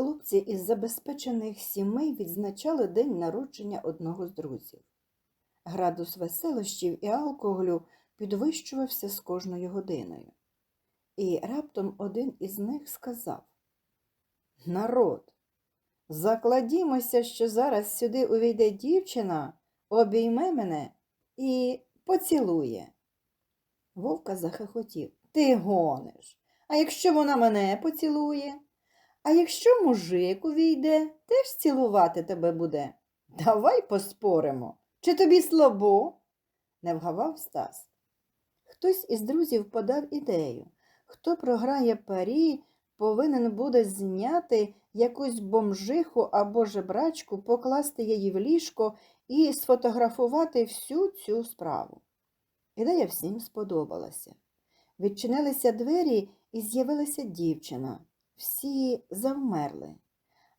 Хлопці із забезпечених сімей відзначали день народження одного з друзів. Градус веселощів і алкоголю підвищувався з кожною годиною. І раптом один із них сказав Народ, закладімося, що зараз сюди увійде дівчина, обійме мене і поцілує. Вовка захихотів. Ти гониш. А якщо вона мене поцілує? А якщо мужик увійде, теж цілувати тебе буде. Давай поспоримо. Чи тобі слабо? не вгавав Стас. Хтось із друзів подав ідею. Хто програє парі, повинен буде зняти якусь бомжиху або жебрачку, покласти її в ліжко і сфотографувати всю цю справу. Ідея всім сподобалася. Відчинилися двері і з'явилася дівчина. Всі завмерли,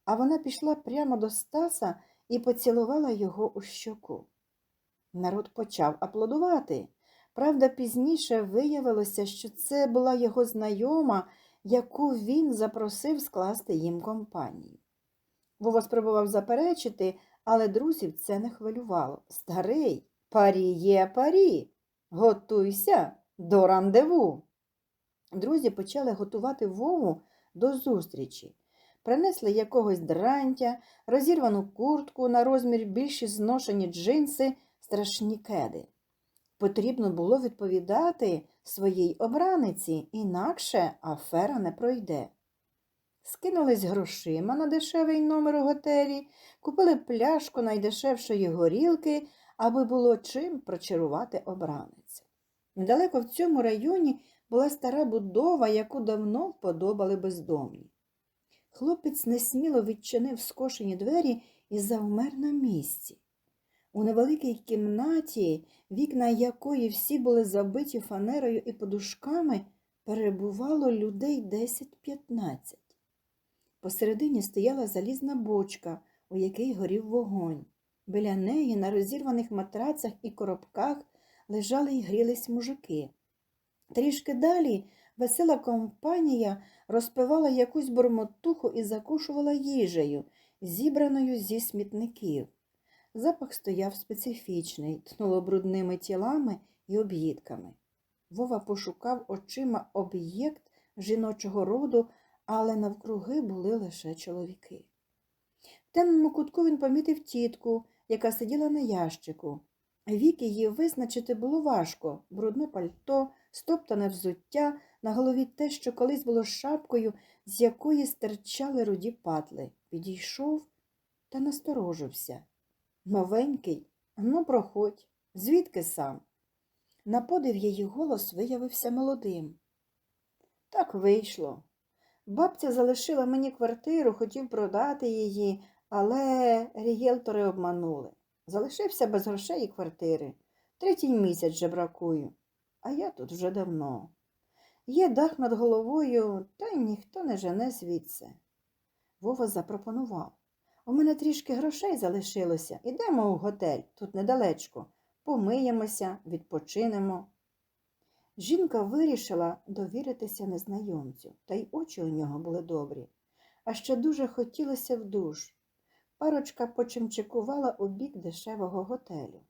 а вона пішла прямо до Стаса і поцілувала його у щоку. Народ почав аплодувати. Правда, пізніше виявилося, що це була його знайома, яку він запросив скласти їм компанію. Вова спробував заперечити, але друзів це не хвилювало. Старий, парі є парі. Готуйся до рандеву. Друзі почали готувати Вову до зустрічі. Принесли якогось дрантя, розірвану куртку на розмір більші зношені джинси, страшні кеди. Потрібно було відповідати своїй обраниці, інакше афера не пройде. Скинулись грошима на дешевий номер у готелі, купили пляшку найдешевшої горілки, аби було чим прочарувати обраницю. Недалеко в цьому районі була стара будова, яку давно вподобали бездомні. Хлопець несміло відчинив скошені двері і завмер на місці. У невеликій кімнаті, вікна якої всі були забиті фанерою і подушками, перебувало людей 10-15. Посередині стояла залізна бочка, у якій горів вогонь. Біля неї на розірваних матрацах і коробках лежали й грілись мужики. Трішки далі весела компанія розпивала якусь бормотуху і закушувала їжею, зібраною зі смітників. Запах стояв специфічний, тнуло брудними тілами і об'їдками. Вова пошукав очима об'єкт жіночого роду, але навкруги були лише чоловіки. В темному кутку він помітив тітку, яка сиділа на ящику. Вік її визначити було важко брудне пальто, стоптане взуття, на голові те, що колись було шапкою, з якої стирчали руді патли. Підійшов та насторожився. Новенький, ну, проходь, звідки сам? На подив її голос виявився молодим. Так вийшло. Бабця залишила мені квартиру, хотів продати її, але рієлтори обманули. Залишився без грошей і квартири. Третій місяць же бракую, а я тут вже давно. Є дах над головою, та й ніхто не жене звідси. Вова запропонував. У мене трішки грошей залишилося. Ідемо у готель, тут недалечко. Помиємося, відпочинемо. Жінка вирішила довіритися незнайомцю, та й очі у нього були добрі. А ще дуже хотілося в душ. Парочка почимчикувала у бік дешевого готелю.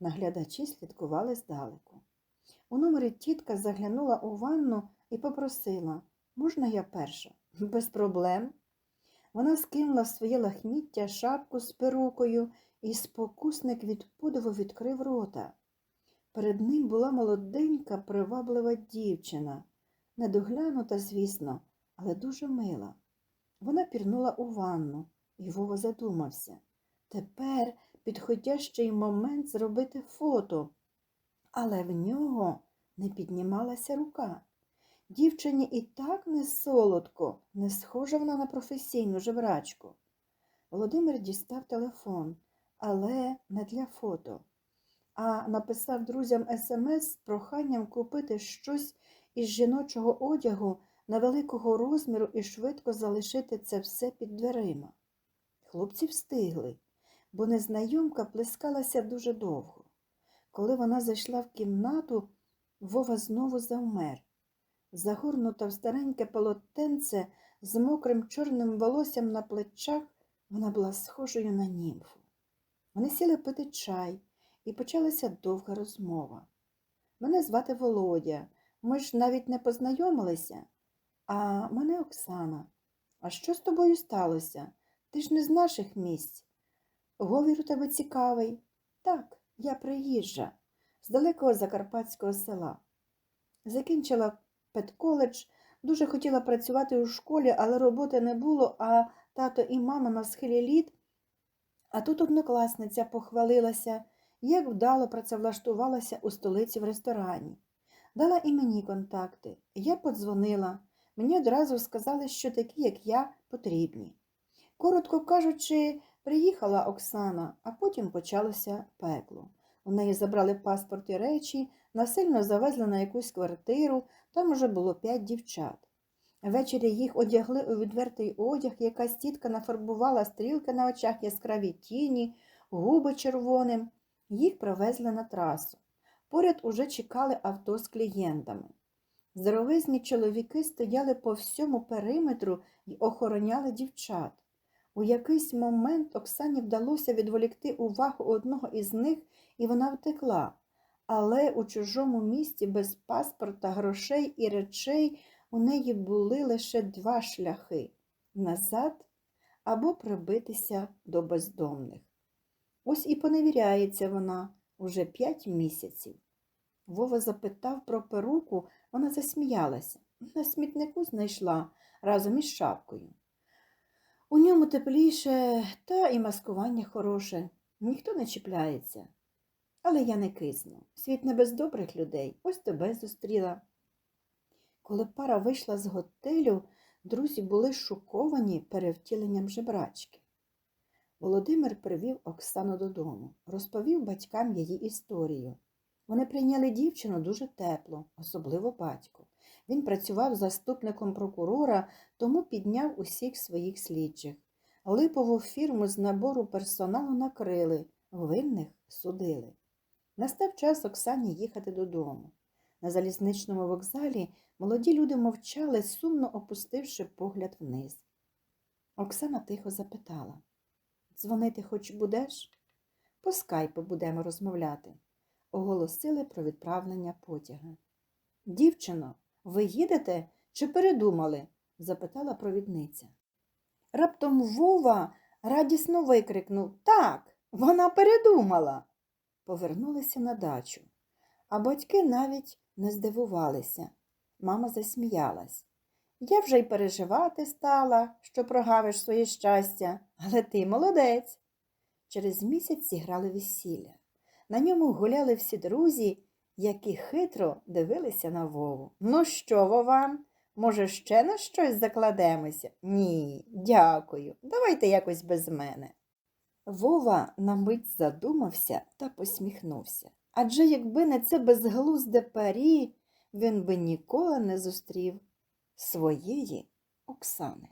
Наглядачі слідкували здалеку. У номері тітка заглянула у ванну і попросила можна я перша? Без проблем. Вона скинула в своє лахміття шапку з перукою, і спокусник від подиву відкрив рота. Перед ним була молоденька, приваблива дівчина, недоглянута, звісно, але дуже мила. Вона пірнула у ванну, і Вова задумався. Тепер підходящий момент зробити фото, але в нього не піднімалася рука. Дівчині і так не солодко, не схожа вона на професійну жебрачку. Володимир дістав телефон, але не для фото, а написав друзям смс з проханням купити щось із жіночого одягу невеликого розміру і швидко залишити це все під дверима. Хлопці встигли, бо незнайомка плескалася дуже довго. Коли вона зайшла в кімнату, Вова знову завмер. Загорнута в стареньке полотенце, з мокрим чорним волоссям на плечах, вона була схожою на німфу. Вони сіли пити чай, і почалася довга розмова. Мене звати Володя. Ми ж навіть не познайомилися. А мене Оксана. А що з тобою сталося? Ти ж не з наших місць. Говір у тебе цікавий. Так, я приїжджа з далекого закарпатського села. Закінчила педколедж, дуже хотіла працювати у школі, але роботи не було, а тато і мама на схилі літ. А тут однокласниця похвалилася, як вдало працевлаштувалася у столиці в ресторані. Дала і мені контакти. Я подзвонила. Мені одразу сказали, що такі, як я, потрібні. Коротко кажучи, приїхала Оксана, а потім почалося пекло. У неї забрали паспорт і речі, насильно завезли на якусь квартиру, там уже було п'ять дівчат. Ввечері їх одягли у відвертий одяг, якась тітка нафарбувала стрілки на очах яскраві тіні, губи червоним. Їх привезли на трасу. Поряд уже чекали авто з клієнтами. Здоровизні чоловіки стояли по всьому периметру і охороняли дівчат. У якийсь момент Оксані вдалося відволікти увагу одного із них, і вона втекла. Але у чужому місті без паспорта, грошей і речей у неї були лише два шляхи назад або прибитися до бездомних. Ось і поневіряється вона уже п'ять місяців. Вова запитав про перуку, вона засміялася. На смітнику знайшла разом із шапкою. У ньому тепліше, та і маскування хороше, ніхто не чіпляється. Але я не кисну. Світ не без добрих людей, ось тебе зустріла. Коли пара вийшла з готелю, друзі були шоковані перевтіленням жебрачки. Володимир привів Оксану додому, розповів батькам її історію. Вони прийняли дівчину дуже тепло, особливо батько. Він працював заступником прокурора, тому підняв усіх своїх слідчих. Липову фірму з набору персоналу накрили, винних судили. Настав час Оксані їхати додому. На залізничному вокзалі молоді люди мовчали, сумно опустивши погляд вниз. Оксана тихо запитала Дзвонити хоч будеш? По скайпу будемо розмовляти. Оголосили про відправлення потяга. Дівчино, ви їдете чи передумали? запитала провідниця. Раптом Вова радісно викрикнув Так, вона передумала. Повернулися на дачу, а батьки навіть не здивувалися. Мама засміялась. Я вже й переживати стала, що прогавиш своє щастя, але ти молодець. Через місяць зіграли весілля. На ньому гуляли всі друзі, які хитро дивилися на Вову. Ну що, Вован, може, ще на щось закладемося? Ні, дякую. Давайте якось без мене. Вова на мить задумався та посміхнувся. Адже якби не це безглузде парі, він би ніколи не зустрів своєї Оксани.